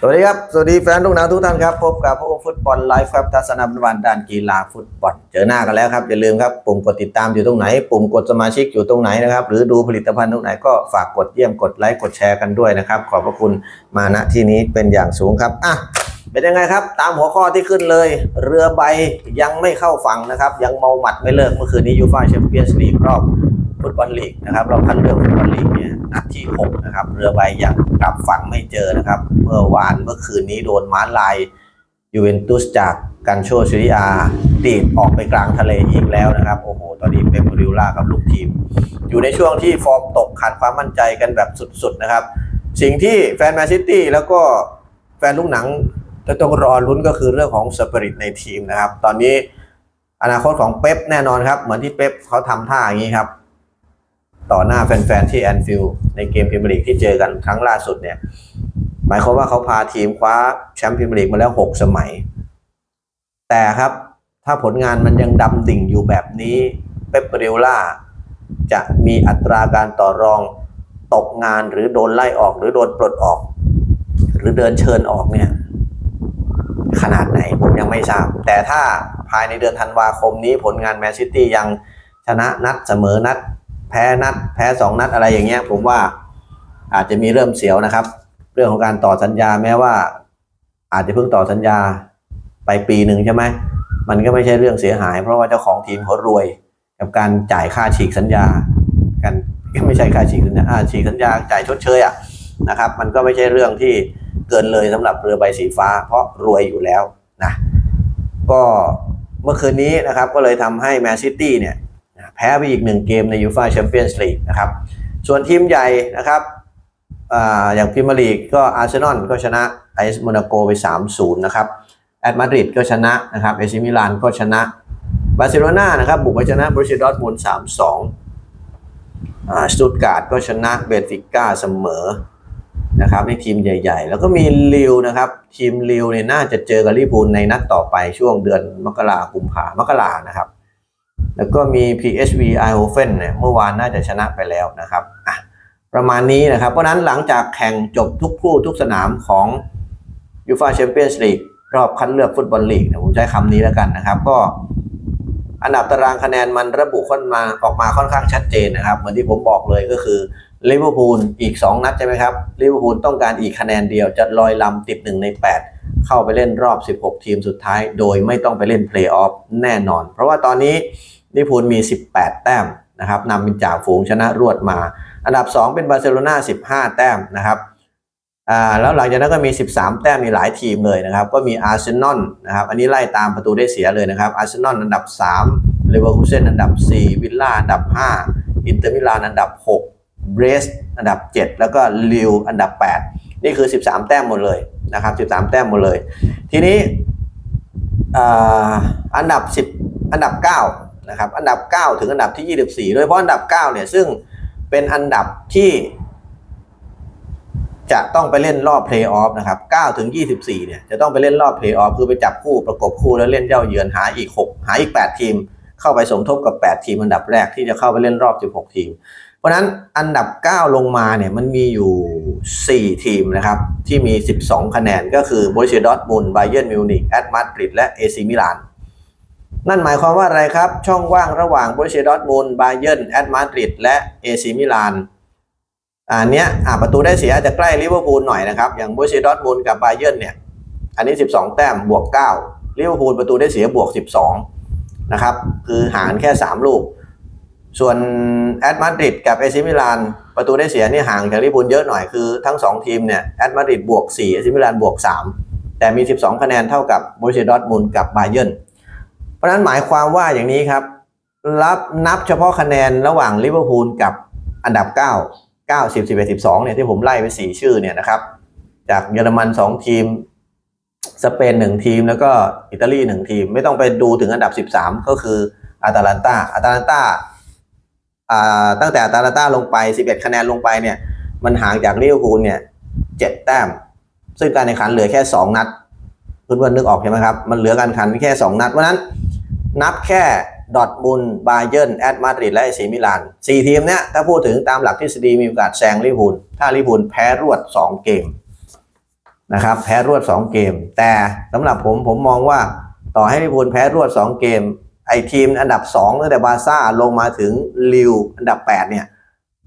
สวัสดีครับ สวัสดีแฟนลูกหนังทุกท่านครับ พบกับพวกฟุตบอลไลฟ์ครับทัศนบันวันด้านกีฬาฟุตบอล เจอหน้ากันแล้วครับ อย่าลืมครับ ปุ่มกดติดตามอยู่ตรงไหน ปุ่มกดสมาชิกอยู่ตรงไหนนะครับ หรือดูผลิตภัณฑ์ตรงไหนก็ฝากกดเยี่ยม กดไลค์ กดแชร์กันด้วยนะครับ ขอบพระคุณมาณที่นี้เป็นอย่างสูงครับ อะ เป็นยังไงครับ ตามหัวข้อที่ขึ้นเลย เรือใบยังไม่เข้าฝั่งนะครับ ยังเมาหมัดไม่เลิก เมื่อคืนนี้ยูฟ่าแชมเปี้ยนส์ลีกรอบ ฟุตบอลลีกนะครับ เรอบคัดเลือกฟุตบอลลีกเนี่ยนัดที่ 6 นะครับ เรือใบยังกลับฝั่งไม่เจอนะครับ เมื่อวานเมื่อคืนนี้โดนม้าลายยูเวนตุสจากกันโชซิริอาตีดออกไปกลางทะเลอีกแล้วนะครับ โอ้โห ตอนนี้เป๊ปริวล่ากับลูกทีม อยู่ในช่วงที่ฟอร์มตกขาดความมั่นใจกันแบบสุดๆนะครับ สิ่งที่แฟนแมนซิตี้แล้วก็แฟนลูกหนังจะต้องรอลุ้นก็คือเรื่องของสปิริตในทีมนะครับ ตอนนี้อนาคตของเป๊ปแน่นอนครับ เหมือนที่เป๊ปเขาทำท่าอย่างนี้ครับ ต่อหน้าแฟนๆ ที่แอนฟิลด์ในเกมพรีเมียร์ลีกที่เจอกันครั้งล่าสุดเนี่ย หมายความว่าเขาพาทีมคว้าแชมป์พรีเมียร์ลีกมาแล้ว 6 สมัย แต่ครับถ้าผลงานมันยังดำดิ่งอยู่แบบนี้เป๊ปเปเรล่าจะมีอัตราการต่อรองตกงานหรือโดนไล่ออกหรือโดนปลดออก หรือเดินเชิญออกเนี่ยขนาดไหนผมยังไม่ทราบ แต่ถ้าภายในเดือนธันวาคมนี้ผลงานแมนซิตี้ยังชนะนัดเสมอนัด แพ้นัด แพ้สองนัดอะไรอย่างเงี้ย ผมว่าอาจจะมีเริ่มเสียวนะครับ เรื่องของการต่อสัญญาแม้ว่า อาจจะเพิ่งต่อสัญญาไปปีหนึ่งใช่ไหมมันก็ไม่ใช่เรื่องเสียหาย เพราะว่าเจ้าของทีมเขารวย กับการจ่ายค่าฉีกสัญญา กันก็ไม่ใช่ค่าฉีกสัญญาฉีกสัญญาจ่ายชดเชยอะนะครับ มันก็ไม่ใช่เรื่องที่เกินเลยสำหรับเรือใบสีฟ้า เพราะรวยอยู่แล้วนะก็เมื่อคืนนี้นะครับก็เลยทำให้แมนซิตี้เนี่ย แพ้ไปอีกหนึ่งเกมในยูฟ a าแชมเปี้ยนส์ลีกนะครับส่วนทีมใหญ่นะครับออย่างพรีเมียร์ลีกก็อาร์เซนอลก็ชนะไอซ์โมนาโกไป 3-0 นะครับแอตมาดริดก็ชนะนะครับเอซิมิลานก็ชนะบาร์เซโลนานะครับบุกไปชนะบรูเซียดอร์มุนด์3-2อ่าสตุตการ์ดก็ชนะเบนฟิก้าเสมอนะครับในทีมใหญ่ ๆ แล้วก็มีลิวนะครับทีมลิวเนี่ยน่าจะเจอกับลิเวอร์พูลในนัดต่อไปช่วงเดือนมกราคมกุมภามกรานะครับ แล้วก็มี PSV Eindhoven เนี่ยเมื่อวานน่าจะชนะไปแล้วนะครับอะประมาณนี้นะครับ เพราะฉะนั้นหลังจากแข่งจบทุกคู่ทุกสนามของยูฟาแชมเปี้ยนส์ลีกรอบคัดเลือกฟุตบอลลีกผมใช้คำนี้แล้วกันนะครับ ก็อันดับตารางคะแนนมันระบุค่อนมาออกมาค่อนข้างชัดเจนนะครับ เหมือนที่ผมบอกเลยก็คือลิเวอร์พูลอีก 2 นัดใช่ไหมครับลิเวอร์พูลต้องการอีกคะแนนเดียวจะลอยลำติด 1 ใน 8 เข้าไปเล่นรอบ 16 ทีมสุดท้าย โดยไม่ต้องไปเล่นเพลย์ออฟแน่นอน เพราะว่าตอนนี้ ลิเวอร์พูลมี 18 แต้มนะครับนำเป็นจ่าฝูงชนะรวดมา อันดับ 2 เป็นบาร์เซโลนา15 แต้มนะครับอ่าแล้วหลังจากนั้นก็มี 13 แต้มมีหลายทีมเลยนะครับ ก็มีอาร์เซนอลนะครับ อันนี้ไล่ตามประตูได้เสียเลยนะครับ อาร์เซนอลอันดับ3เลเวอร์คูเซนอันดับ 4 วิลล่าอันดับ 5 อินเตอร์มิลานอันดับ 6 เบรสอันดับ 7 แล้วก็ลิวอันดับ 8 นี่คือ 13 แต้มหมดเลยนะครับ 13 แต้มหมดเลย ทีนี้อ่าอันดับ 10 อันดับ 9 นะครับอันดับ 9 ถึงอันดับที่ 24 โดยเฉพาะอันดับ 9 เนี่ยซึ่งเป็นอันดับที่จะต้องไปเล่นรอบเพลย์ออฟนะครับ 9 ถึง 24 เนี่ย จะต้องไปเล่นรอบเพลย์ออฟคือไปจับคู่ประกบคู่แล้วเล่นเย่าเยือนหาอีก 6 หาอีก 8 ทีม เข้าไปสมทบกับ 8 ทีมอันดับแรกที่จะเข้าไปเล่นรอบ 16 ทีม เพราะนั้นอันดับ 9 ลงมาเนี่ยมันมีอยู่ 4 ทีมนะครับ ที่มี 12 คะแนนก็คือบรูเซียดอทมุนไบเยิร์นมิวนิกแอตมาดริดและเอซิมิลาน นั่นหมายความว่าอะไรครับ ช่องว่างระหว่างบรูเซียดอร์ทมุนด์ไบเยิร์นแอตมาดริดและเอซิมิลานอันเนี้ยประตูได้เสียอาจจะใกล้ลิเวอร์พูลหน่อยนะครับ อย่างบรูเซียดอร์ทมุนด์กับไบเยิร์นเนี่ย อันนี้ 12 แต้มบวก9ลิเวอร์พูลประตูได้เสียบวก 12 นะครับ คือหารแค่ 3 ลูก ส่วนแอตมาดริดกับเอซิมิลานประตูได้เสียนี่ห่างจากลิเวอร์พูลเยอะหน่อยคือทั้ง 2 ทีมเนี่ยแอตมาดริดบวก4เอซิมิลานบวก 3 แต่มี 12 คะแนนเท่ากับบรูเซียดอร์ทมุนด์กับไบเยิร์น เพราะนั้นหมายความว่าอย่างนี้ครับ รับนับเฉพาะคะแนนระหว่างลิเวอร์พูลกับอันดับ 9 9 10 11 12เนี่ยที่ผมไล่ไป 4 ชื่อเนี่ยนะครับ จากเยอรมัน 2 ทีม สเปน 1 ทีมแล้วก็อิตาลี 1 ทีม ไม่ต้องไปดูถึงอันดับ 13 ก็คืออาตาลันตาอาตาลันตาตั้งแต่อาตาลันตาลงไป 11 คะแนนลงไปเนี่ยมันห่างจากลิเวอร์พูลเนี่ย7แต้ม ซึ่งการแข่งขันเหลือแค่ 2 นัดเพื่อนๆนึกออกใช่ไหมครับ มันเหลือการแข่งขันแค่ 2 นัดเพราะนั้น นับแค่ดอทมุนด์บาเยิร์นแอตมาดริดและเอซีมิลานสี่ทีมเนี้ยถ้าพูดถึงตามหลักทฤษฎีมีโอกาสแซงลิพูลถ้าลิพูลแพ้รวด 2 เกมนะครับแพ้รวด 2 เกม แต่สำหรับผมผมมองว่าต่อให้ลิพูลแพ้รวด 2 เกม ไอทีมอันดับ2ตั้งแต่บาซ่าลงมาถึงลิวอันดับ 8 เนี่ย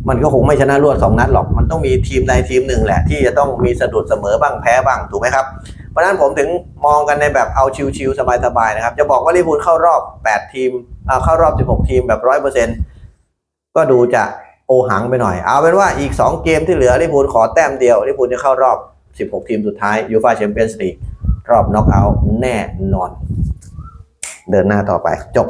มันก็คงไม่ชนะรวด 2 นัดหรอก มันต้องมีทีมใดทีมหนึ่งแหละ ที่จะต้องมีสะดุดเสมอบ้างแพ้บ้างถูกไหมครับ เพราะนั้นผมถึงมองกันในแบบเอาชิวๆสบายๆนะครับ จะบอกว่าลิเวอร์พูลเข้ารอบ 8 ทีมเข้ารอบ 16 ทีมแบบ 100%ก็ดูจะโอหังไปหน่อย เอาเป็นว่าอีก 2 เกมที่เหลือลิเวอร์พูลขอแต้มเดียวลิเวอร์พูลจะเข้ารอบ 16 ทีมสุดท้ายยูฟาแชมเปี้ยนส์ลีกรอบน็อกเอาท์แน่นอน เดินหน้าต่อไปจบ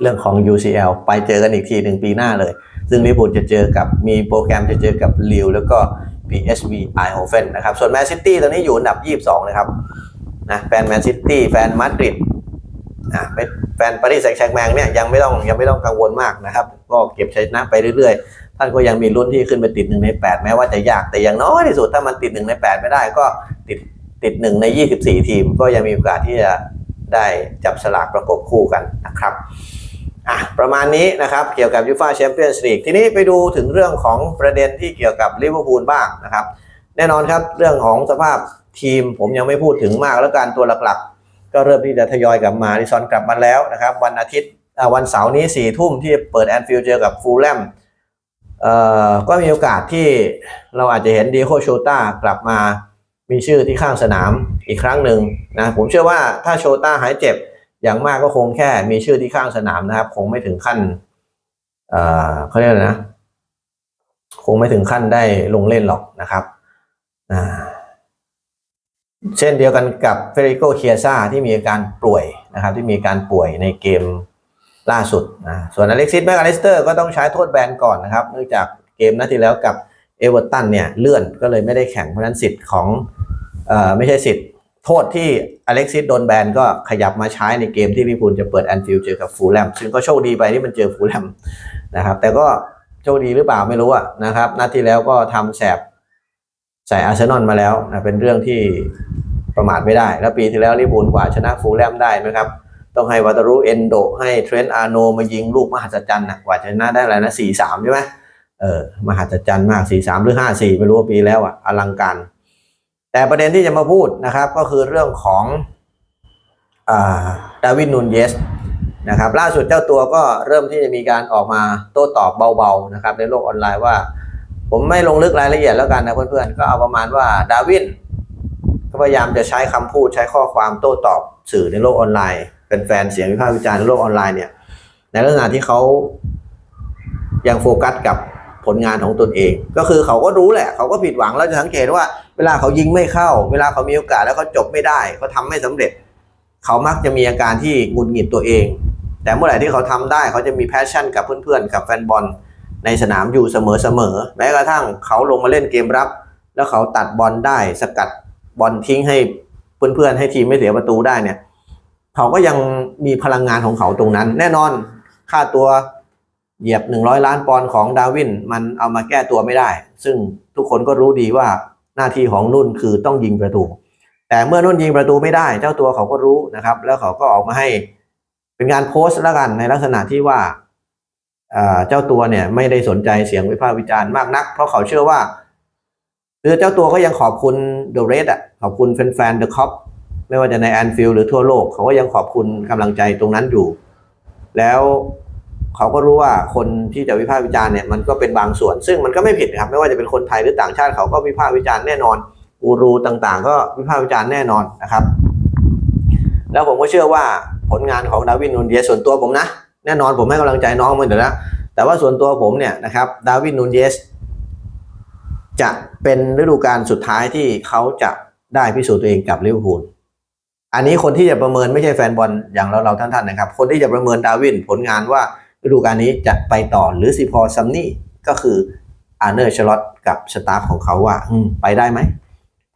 เรื่องของ UCL ไปเจอกันอีกทีหนึ่งปีหน้าเลย ซึ่งลิเวอร์พูลจะเจอกับมีโปรแกรมจะเจอกับลิวแล้วก็ PSV Eindhoven นะครับ ส่วนแมนซิตี้ตอนนี้อยู่อันดับ 22 นะครับนะแฟนแมนซิตี้แฟนมาดริดอะแฟนปารีสแซงต์แชร์กแมงเนี่ยยังไม่ต้องยังไม่ต้องกังวลมากนะครับ ก็เก็บชัยชนะไปเรื่อยๆ ท่านก็ยังมีลุ้นที่ขึ้นไปติดหนึ่งใน 8 แม้ว่าจะยากแต่อย่างน้อยที่สุดถ้ามันติดหนึ่งใน 8 ไม่ได้ก็ติดติดหนึ่งใน 24 ทีม ก็ยังมีโอกาสที่จะได้จับสลากประกบคู่กันนะครับ อะประมาณนี้นะครับเกี่ยวกับยูฟาแชมเปี้ยนส์ลีกทีนี้ไปดูถึงเรื่องของประเด็นที่เกี่ยวกับลิเวอร์พูลบ้างนะครับ แน่นอนครับเรื่องของสภาพทีมผมยังไม่พูดถึงมากแล้วการตัวหลักๆ ก็เริ่มที่จะทยอยกลับมาดิซอนกลับมาแล้วนะครับ วันอาทิตย์วันเสาร์นี้สี่ทุ่มที่เปิดแอนฟิลด์เจอกับฟูลแลมเอ่อก็มีโอกาสที่เราอาจจะเห็นดีโคโชต้ากลับมามีชื่อที่ข้างสนามอีกครั้งหนึ่งนะผมเชื่อว่าถ้าโชต้าหายเจ็บ อย่างมากก็คงแค่มีชื่อที่ข้างสนามนะครับ คงไม่ถึงขั้นเอ่อเขาเรียกอะไรนะ คงไม่ถึงขั้นได้ลงเล่นหรอกนะครับอ่าเช่นเดียวกันกับเฟริโกเคียซาที่มีอาการป่วยนะครับ ที่มีการป่วยในเกมล่าสุดนะส่วนอเล็กซิสแมคอลิสเตอร์ก็ต้องใช้โทษแบนก่อนนะครับ เนื่องจากเกมนัดที่แล้วกับเอเวอร์ตันเนี่ยเลื่อนก็เลยไม่ได้แข่งเพราะฉะนั้นสิทธิ์ของเอ่อไม่ใช่สิทธิ์ โทษที่อเล็กซิสโดนแบนก็ขยับมาใช้ในเกมที่ลิเวอร์พูลจะเปิดแอนฟิลด์เจอกับฟูลแลมซึ่งก็โชคดีไปที่มันเจอฟูลแลมนะครับแต่ก็โชคดีหรือเปล่าไม่รู้อะนะครับนัดที่แล้วก็ทำแสบใส่อาร์เซนอลมาแล้วนะเป็นเรื่องที่ประมาทไม่ได้ แล้วปีที่แล้วลิเวอร์พูลกว่าชนะฟูลแลมได้นะครับต้องให้วัตารุเอนโดให้เทรนต์อาร์โนมายิงลูกมหัศจรรย์นะกว่าจะชนะได้อะไรนะสี่สามใช่ไหมเออมหัศจรรย์มากสี่สามหรือห้าสี่ไม่รู้ว่าปีแล้วอะอลังการ แต่ประเด็นที่จะมาพูดนะครับก็คือเรื่องของดาวินนูนเยสนะครับล่าสุดเจ้าตัวก็เริ่มที่จะมีการออกมาโต้ตอบเบาๆนะครับในโลกออนไลน์ว่า ผมไม่ลงลึกรายละเอียดแล้วกันนะเพื่อนๆ ก็เอาประมาณว่าดาวินก็พยายามจะใช้คำพูดใช้ข้อความโต้ตอบสื่อในโลกออนไลน์ เป็นแฟนเสียงวิพากษ์วิจารณ์ในโลกออนไลน์เนี่ยในลักษณะที่เขายังโฟกัสกับ ผลงานของตนเอง ก็คือเขาก็รู้แหละเขาก็ผิดหวังแล้วจะสังเกตว่า เวลาเขายิงไม่เข้า เวลาเขามีโอกาสแล้วเขาจบไม่ได้เขาทำไม่สำเร็จ เขามักจะมีอาการที่หงุดหงิดตัวเอง แต่เมื่อไหร่ที่เขาทำได้เขาจะมีแพชชั่นกับเพื่อนๆกับแฟนบอลในสนามอยู่เสมอๆแม้กระทั่งเขาลงมาเล่นเกมรับ แล้วเขาตัดบอลได้สกัดบอลทิ้งให้เพื่อนๆให้ทีมไม่เสียประตูได้เนี่ย เขาก็ยังมีพลังงานของเขาตรงนั้น แน่นอนค่าตัว เหยียบ 100 ล้านปอนด์ของดาวินมันเอามาแก้ตัวไม่ได้ ซึ่งทุกคนก็รู้ดีว่าหน้าที่ของนุ่นคือต้องยิงประตู แต่เมื่อนุ่นยิงประตูไม่ได้ เจ้าตัวเขาก็รู้นะครับ แล้วเขาก็ออกมาให้เป็นการโพสต์แล้วกันในลักษณะที่ว่าเจ้าตัวเนี่ยไม่ได้สนใจเสียงวิพากษ์วิจารณ์มากนัก เพราะเขาเชื่อว่าคือเจ้าตัวก็ยังขอบคุณเดอะเรดอะขอบคุณแฟนๆเดอะคอปไม่ว่าจะในแอนฟิลด์หรือทั่วโลก เขาก็ยังขอบคุณกำลังใจตรงนั้นอยู่ แล้ว เขาก็รู้ว่าคนที่จะวิพากษ์วิจารณ์เนี่ยมันก็เป็นบางส่วน ซึ่งมันก็ไม่ผิดนะครับไม่ว่าจะเป็นคนไทยหรือต่างชาติเขาก็วิพากษ์วิจารณ์แน่นอนกูรูต่างๆ ก็วิพากษ์วิจารณ์แน่นอนนะครับ แล้วผมก็เชื่อว่าผลงานของดาวินนูนเยสส่วนตัวผมนะ แน่นอนผมให้กำลังใจน้องมันอยู่แล้วแต่ว่าส่วนตัวผมเนี่ยนะครับดาวินนูนเยสจะเป็นฤดูกาลสุดท้ายที่เขาจะได้พิสูจน์ตัวเองกับลิเวอร์พูลอันนี้คนที่จะประเมินไม่ใช่แฟนบอลอย่างเราเราท่านๆนะครับ คนที่จะประเมินดาวินผลงานว่า ฤดูกาลนี้จะไปต่อหรือสิพอซัมนี่ก็คืออาร์เนอร์ชลอตกับสตาฟของเขาว่าไปได้ไหม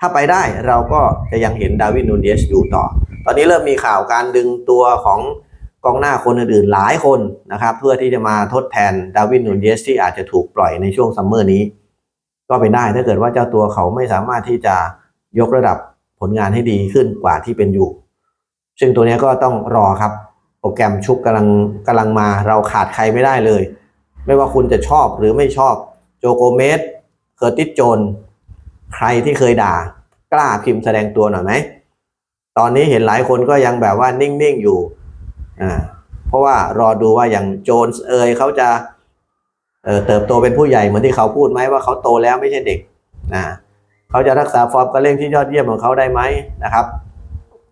ถ้าไปได้เราก็จะยังเห็นดาวินนูนเยสอยู่ต่อ ตอนนี้เริ่มมีข่าวการดึงตัวของกองหน้าคนอื่นๆหลายคนนะครับ เพื่อที่จะมาทดแทนดาวินนูนเยสที่อาจจะถูกปล่อยในช่วงซัมเมอร์นี้ ก็เป็นได้ถ้าเกิดว่าเจ้าตัวเขาไม่สามารถที่จะยกระดับผลงานให้ดีขึ้นกว่าที่เป็นอยู่ ซึ่งตัวนี้ก็ต้องรอครับ โปรแกรมชุกกำลังกำลังมาเราขาดใครไม่ได้เลย ไม่ว่าคุณจะชอบหรือไม่ชอบโจโกเมสเคอร์ติสโจน ใครที่เคยด่า กล้าพิมพ์แสดงตัวหน่อยไหม ตอนนี้เห็นหลายคนก็ยังแบบว่านิ่ง ๆ อยู่อ่าเพราะว่ารอดูว่าอย่างโจนเอยเขาจะเเติบโตเป็นผู้ใหญ่เหมือนที่เขาพูดไหมว่าเขาโตแล้วไม่ใช่เด็กนะเขาจะรักษาฟอร์มการเล่นที่ยอดเยี่ยมของเขาได้ไหมนะครับ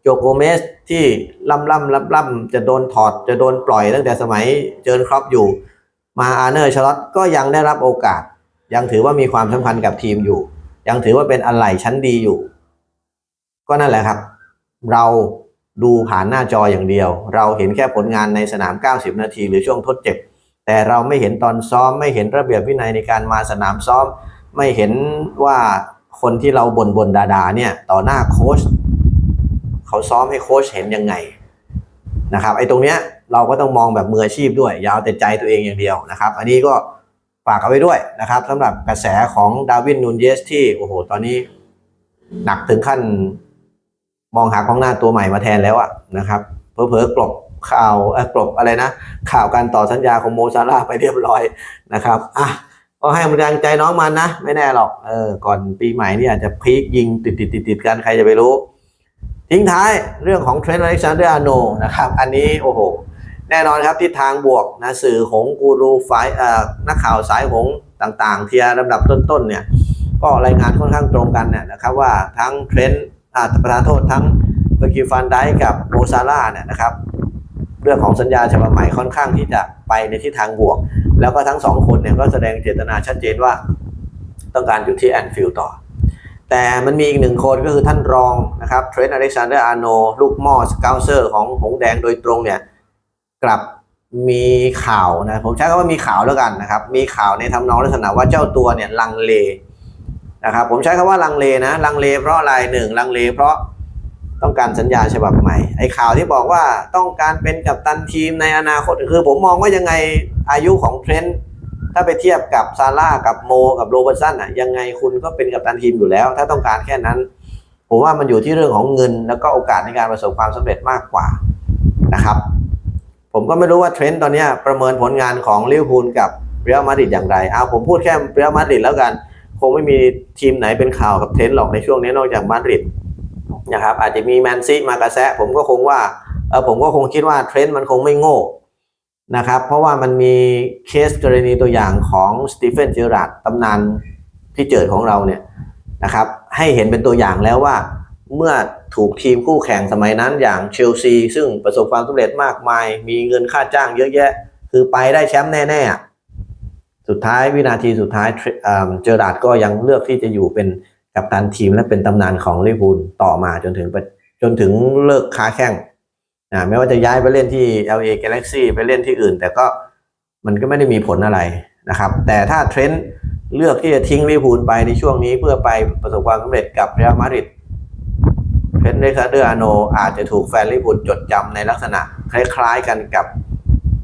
โจโกเมส ที่ล่ำล่ำล่ำล่ำจะโดนถอดจะโดนปล่อยตั้งแต่สมัยเจิร์นครอปอยู่ มาอาร์เนอร์ชลอตก็ยังได้รับโอกาส ยังถือว่ามีความสำคัญกับทีมอยู่ ยังถือว่าเป็นอะไหล่ชั้นดีอยู่ ก็นั่นแหละครับ เราดูผ่านหน้าจออย่างเดียว เราเห็นแค่ผลงานในสนาม 90 นาที หรือช่วงทดเจ็บ แต่เราไม่เห็นตอนซ้อม ไม่เห็นระเบียบวินัยในการมาสนามซ้อม ไม่เห็นว่าคนที่เราบ่นบนๆด่าเนี่ยต่อหน้าโค้ช เขาซ้อมให้โค้ชเห็นยังไงนะครับไอ้ตรงเนี้ยเราก็ต้องมองแบบมืออาชีพด้วยอยาวแต่ใจตัวเองอย่างเดียวนะครับ อันนี้ก็ฝากเอาไว้ด้วยนะครับสำหรับกระแสของดาวินนูนเยสที่โอ้โหตอนนี้หนักถึงขั้นมองหากองหน้าตัวใหม่มาแทนแล้วอะนะครับเผลอกลบข่าวเออกลบอะไรนะ ข่าวการต่อสัญญาของโมซาร่าไปเรียบร้อยนะครับอะก็ให้กำลังใจน้องมันนะ ไม่แน่หรอกเออก่อนปีใหม่นี่อาจจะพีคยิงติดติดติดติดกันใครจะไปรู้ ทิ้งท้ายเรื่องของเทรนต์อเล็กซานเดอร์อาโนนะครับ อันนี้โอ้โห แน่นอนครับทิศทางบวกนะสื่อของกูรูฝ่ายเอ่อนักข่าวสายหงต่างๆ เทียร์ลำดับต้นๆเนี่ยก็รายงานค่อนข้างตรงกันเนี่ยนะครับว่าทั้งเทรนต์อ่าประธานโทษทั้งเบอร์กิฟันได้กับโมซาร่าเนี่ยนะครับเรื่องของสัญญาฉบับใหม่ค่อนข้างที่จะไปในทิศทางบวก แล้วก็ทั้งสองคนเนี่ยก็แสดงเจตนาชัดเจนว่า ต้องการอยู่ที่แอนฟิลด์ต่อ แต่มันมีอีกหนึ่งคนก็คือท่านรองนะครับเทรนต์อเล็กซานเดอร์อาร์โนลูกหม่อสเกลเซอร์ของหงส์แดงโดยตรงเนี่ยกลับมีข่าวนะผมใช้คำว่ามีข่าวแล้วกันนะครับ มีข่าวในทำนองลักษณะว่าเจ้าตัวเนี่ยลังเลนะครับผมใช้คำว่าลังเลนะลังเลเพราะอะไรหนึ่งลังเลเพราะต้องการสัญญาฉบับใหม่ไอ้ข่าวที่บอกว่าต้องการเป็นกัปตันทีมในอนาคตคือผมมองว่ายังไงอายุของเทรนต์ ถ้าไปเทียบกับซาร่ากับโม กับโรเบร์ตสันอะยังไงคุณก็เป็นกัปตันทีมอยู่แล้ว ถ้าต้องการแค่นั้น ผมว่ามันอยู่ที่เรื่องของเงิน แล้วก็โอกาสในการประสบความสำเร็จมากกว่านะครับ ผมก็ไม่รู้ว่าเทรนด์ตอนนี้ประเมินผลงานของลิเวอร์พูลกับเรอัลมาดริดอย่างไรเอาผมพูดแค่เรอัลมาดริดแล้วกันคงไม่มีทีมไหนเป็นข่าวกับเทรนด์หรอกในช่วงนี้นอกจากมาดริดนะครับอาจจะมีแมนซีมากระแสะผมก็คงว่าเออผมก็คงคิดว่าเทรนด์มันคงไม่โง่ นะครับ เพราะว่ามันมีเคสกรณีตัวอย่างของสตีเฟนเจอราร์ดตำนานที่เจิดของเราเนี่ยนะครับ ให้เห็นเป็นตัวอย่างแล้วว่าเมื่อถูกทีมคู่แข่งสมัยนั้นอย่างเชลซี ซึ่งประสบความสำเร็จมากมาย มีเงินค่าจ้างเยอะแยะ คือไปได้แชมป์แน่ๆ สุดท้ายวินาทีสุดท้ายเจอราร์ดก็ยังเลือกที่จะอยู่เป็นกัปตันทีมและเป็นตำนานของลิเวอร์พูลต่อมาจนถึงจจนถึงเลิกค้าแข่ง อ่าไม่ว่าจะย้ายไปเล่นที่ LA Galaxy ไปเล่นที่อื่น แต่ก็มันก็ไม่ได้มีผลอะไรนะครับ แต่ถ้าเทรนต์เลือกที่จะทิ้งลิเวอร์พูลไปในช่วงนี้เพื่อไปประสบความสำเร็จกับเรอัลมาดริดเทรนต์เล็กซาเดอร์อาโนอาจจะถูกแฟนลิเวอร์พูลจดจำในลักษณะ คล้ายๆกันกับ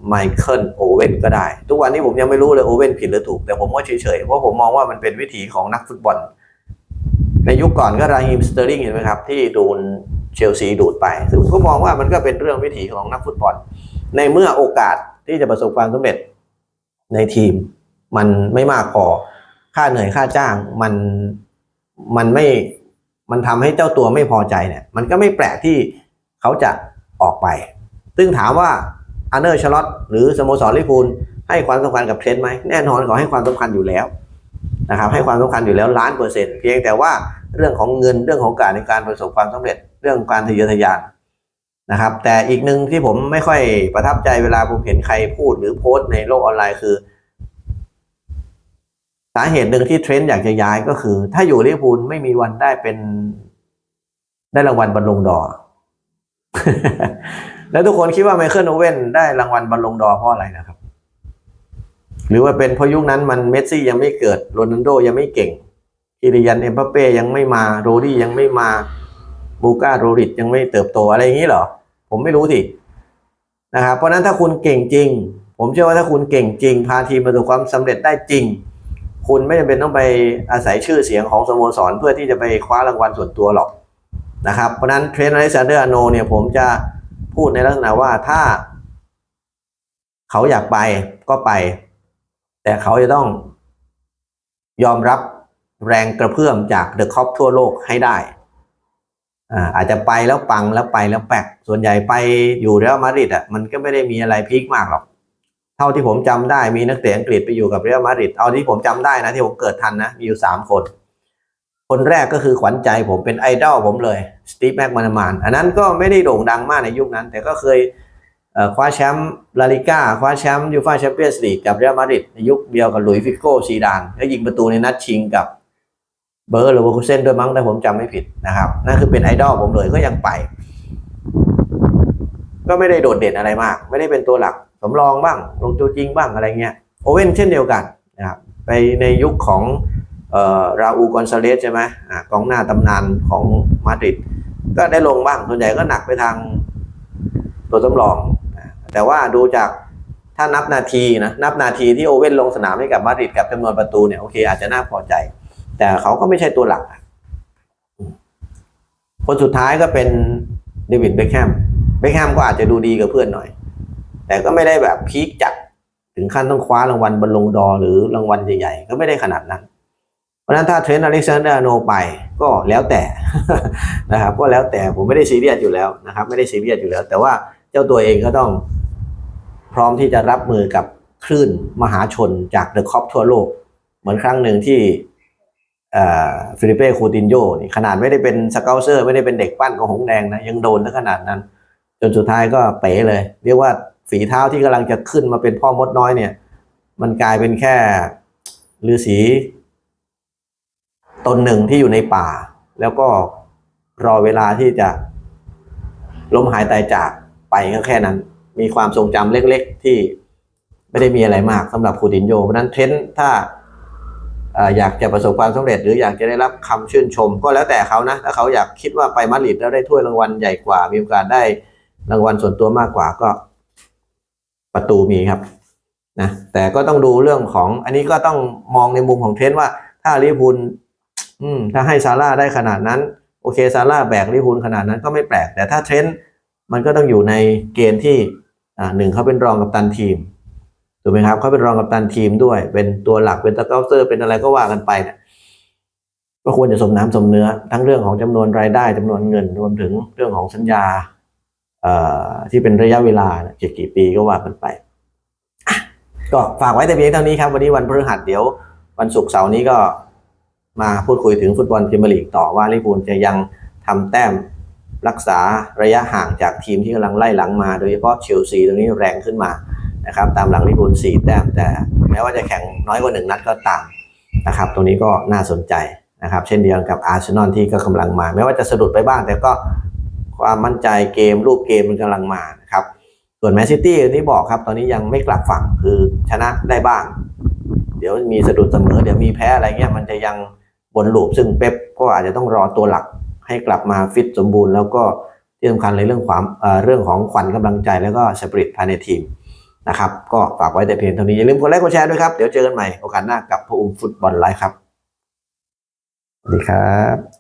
ไมเคิลโอเว่นก็ได้ ทุกวันนี้ผมยังไม่รู้เลยโอเว่นผิดหรือถูก แต่ผมว่าเฉยๆ เพราะผมมองว่ามันเป็นวิถีของนักฟุตบอล ในยุคก่อนก็ราฮิมสเตอร์ลิงเห็นไหมครับ ที่โดน เชลซีดูดไปซึ่งผมก็มองว่ามันก็เป็นเรื่องวิถีของนักฟุตบอล ในเมื่อโอกาสที่จะประสบความสำเร็จในทีมมันไม่มากพอ ค่าเหนื่อยค่าจ้างมันมันไม่มันทำให้เจ้าตัวไม่พอใจเนี่ย มันก็ไม่แปลกที่เขาจะออกไป ซึ่งถามว่าอาร์เนอร์ชลอตหรือสโมสรลิพูลให้ความสำคัญกับเทรนด์ไหมแน่นอนเขาให้ความสำคัญอยู่แล้วนะครับให้ความสำคัญอยู่แล้วล้านเปอร์เซ็นต์เพียงแต่ว่าเรื่องของเงินเรื่องของการในการประสบความสำเร็จ เรื่องการทะเยอทะยานนะครับ แต่อีกหนึ่งที่ผมไม่ค่อยประทับใจเวลาผมเห็นใครพูดหรือโพสต์ในโลกออนไลน์คือ สาเหตุหนึ่งที่เทรนด์อยากจะย้ายก็คือ ถ้าอยู่ลิเวอร์พูลไม่มีวันได้เป็น ได้รางวัลบอลลงดอแล้วทุกคนคิดว่าไมเคิลโอเว่นได้รางวัลบอลลงดอเพราะอะไรนะครับ หรือว่าเป็นเพราะยุคนั้นมันเมสซี่ยังไม่เกิดโรนัลโดยังไม่เก่งคิริยันเอ็มบัปเป้ยังไม่มาโรดี้ยังไม่มา บูก้าโรริตยังไม่เติบโตอะไรอย่างนี้เหรอ ผมไม่รู้สินะครับเพราะนั้นถ้าคุณเก่งจริง ผมเชื่อว่าถ้าคุณเก่งจริง พาทีมประสบความสำเร็จได้จริง คุณไม่จำเป็นต้องไปอาศัยชื่อเสียงของสโมสรเพื่อที่จะไปคว้ารางวัลส่วนตัวหรอกนะครับเพราะนั้นเทรนต์อเล็กซานเดอร์อโนเนี่ยผมจะพูดในลักษณะว่าถ้า เขาอยากไปก็ไป แต่เขาจะต้องยอมรับแรงกระเพื่อมจากเดอะคอปทั่วโลกให้ได้ อาจจะไปแล้วปังแล้วไปแล้วแปลกส่วนใหญ่ไปอยู่เรอัลมาดริดอะมันก็ไม่ได้มีอะไรพีคมากหรอก เท่าที่ผมจำได้มีนักเตะอังกฤษไปอยู่กับเรอัลมาดริดเอาที่ผมจำได้นะที่ผมเกิดทันนะมีอยู่สามคน คนแรกก็คือขวัญใจผมเป็นไอดอลผมเลยสตีฟแม็กมานามานอันนั้นก็ไม่ได้โด่งดังมากในยุคนั้น แต่ก็เคยคว้าแชมป์ลาลิก้าคว้าแชมป์ยูฟ่าแชมเปี้ยนส์ลีกกับเรอัลมาดริดในยุคเดียวกับหลุยส์ฟิโก้ซีดานแล้วยิงประตูในนัดชิงกับ เบอร์หรือว่าคุเซนด้วยมั้งถ้าผมจำไม่ผิดนะครับนั่นคือเป็นไอดอลผมเลยก็ยังไป ก็ไม่ได้โดดเด่นอะไรมาก ไม่ได้เป็นตัวหลักสำรองบ้าง ลงตัวจริงบ้างอะไรเงี้ยโอเว่นเช่นเดียวกันนะครับไปในยุคของออราอูกอนซาเลสใช่ไหมอ่ากองหน้าตำนานของมาดริดก็ได้ลงบ้างส่วนใหญ่ก็หนักไปทางตัวสำรอง แต่ว่าดูจากถ้านับนาทีนะนับนาทีที่โอเว่นลงสนามให้กับมาดริดกับจำนวนประตูเนี่ยโอเคอาจจะน่าพอใจ แต่เขาก็ไม่ใช่ตัวหลัก คนสุดท้ายก็เป็นเดวิดเบคแฮม เบคแฮมก็อาจจะดูดีกับเพื่อนหน่อย แต่ก็ไม่ได้แบบพีคจัดถึงขั้นต้องคว้ารางวัลบอลลงดอหรือรางวัลใหญ่ๆ ก็ไม่ได้ขนาดนั้น เพราะฉะนั้นถ้าเทรนต์อเล็กซานเดอร์โนไปก็แล้วแต่นะครับ ก็แล้วแต่ผมไม่ได้ซีเรียสอยู่แล้วนะครับ ไม่ได้ซีเรียสอยู่แล้ว แต่ว่าเจ้าตัวเองก็ต้องพร้อมที่จะรับมือกับคลื่นมหาชนจากเดอะคอปทั่วโลก เหมือนครั้งหนึ่งที่ ฟิลิเป้คูตินโยนี่ขนาดไม่ได้เป็นสเกลเซอร์ ไม่ได้เป็นเด็กปั้นของหงแดงนะยังโดนถึงขนาดนั้น จนสุดท้ายก็เป๋เลย เรียกว่าฝีเท้าที่กำลังจะขึ้นมาเป็นพ่อมดน้อยเนี่ย มันกลายเป็นแค่ฤาษีตนหนึ่งที่อยู่ในป่า แล้วก็รอเวลาที่จะล้มหายตายจากไปก็แค่นั้น มีความทรงจำเล็ก ๆ ที่ไม่ได้มีอะไรมากสำหรับคูตินโยเพราะฉะนั้นเทรนต์ถ้า อยากจะประสบความสำเร็จ หรืออยากจะได้รับคำชื่นชม ก็แล้วแต่เขานะถ้าเขาอยากคิดว่าไปมาดริดแล้วได้ถ้วยรางวัลใหญ่กว่า มีโอกาสได้รางวัลส่วนตัวมากกว่าก็ ประตูมีครับนะแต่ก็ต้องดูเรื่องของ อันนี้ก็ต้องมองในมุมของเทรนต์ว่า ถ้าลิเวอร์พูลถ้าให้ซาร่าได้ขนาดนั้น โอเคซาร่าแบกลิเวอร์พูลขนาดนั้นก็ไม่แปลก แต่ถ้าเทรนต์มันก็ต้องอยู่ในเกณฑ์ที่หนึ่งเขาเป็นรองกับตันทีม ถูกไหมครับเขาเป็นรองกับตันทีมด้วย เป็นตัวหลักเป็นตะเกาเซอร์เป็นอะไรก็ว่ากันไปเนี่ยก็ควรจะสมน้ำสมเนื้อ ทั้งเรื่องของจำนวนรายได้จำนวนเงินรวมถึงเรื่องของสัญญาที่เป็นระยะเวลาเนี่ยจะกี่ปีก็ว่ากันไป ก็ฝากไว้แต่เพียงเท่านี้ครับ วันนี้วันพฤหัสเดี๋ยววันศุกร์เสาร์นี้ก็มาพูดคุยถึงฟุตบอลพรีเมียร์ลีกต่อว่าลิพูลจะยังทำแต้มรักษาระยะห่างจากทีมที่กำลังไล่หลังมา โดยเฉพาะเชลซีตรงนี้แรงขึ้นมา นะครับตามหลังลิเวอร์พูลสี่แต้มแต่แม้ว่าจะแข่งน้อยกว่าหนึ่งนัดก็ตามนะครับตรงนี้ก็น่าสนใจนะครับ เช่นเดียวกับอาร์เซนอลที่ก็กำลังมา แม้ว่าจะสะดุดไปบ้าง แต่ก็ความมั่นใจเกมรูปเกมมันกำลังมานะครับส่วนแมนซิตี้ที่บอกครับ ตอนนี้ยังไม่กลับฝั่งคือชนะได้บ้าง เดี๋ยวมีสะดุดเสมอเดี๋ยวมีแพ้อะไรเงี้ยมันจะยังบนลูปซึ่งเป๊ปก็อาจจะต้องรอตัวหลักให้กลับมาฟิตสมบูรณ์ แล้วก็ที่สำคัญเลยเรื่องความเอ่อเรื่องของขวัญกำลังใจแล้วก็สปริตภายในทีม นะครับ ก็ฝากไว้แต่เพียงเท่านี้ อย่าลืมกดไลค์กดแชร์ด้วยครับ เดี๋ยวเจอกันใหม่โอกาสหน้ากับพระอุ้มฟุตบอลไลฟ์ครับสวัสดีครับ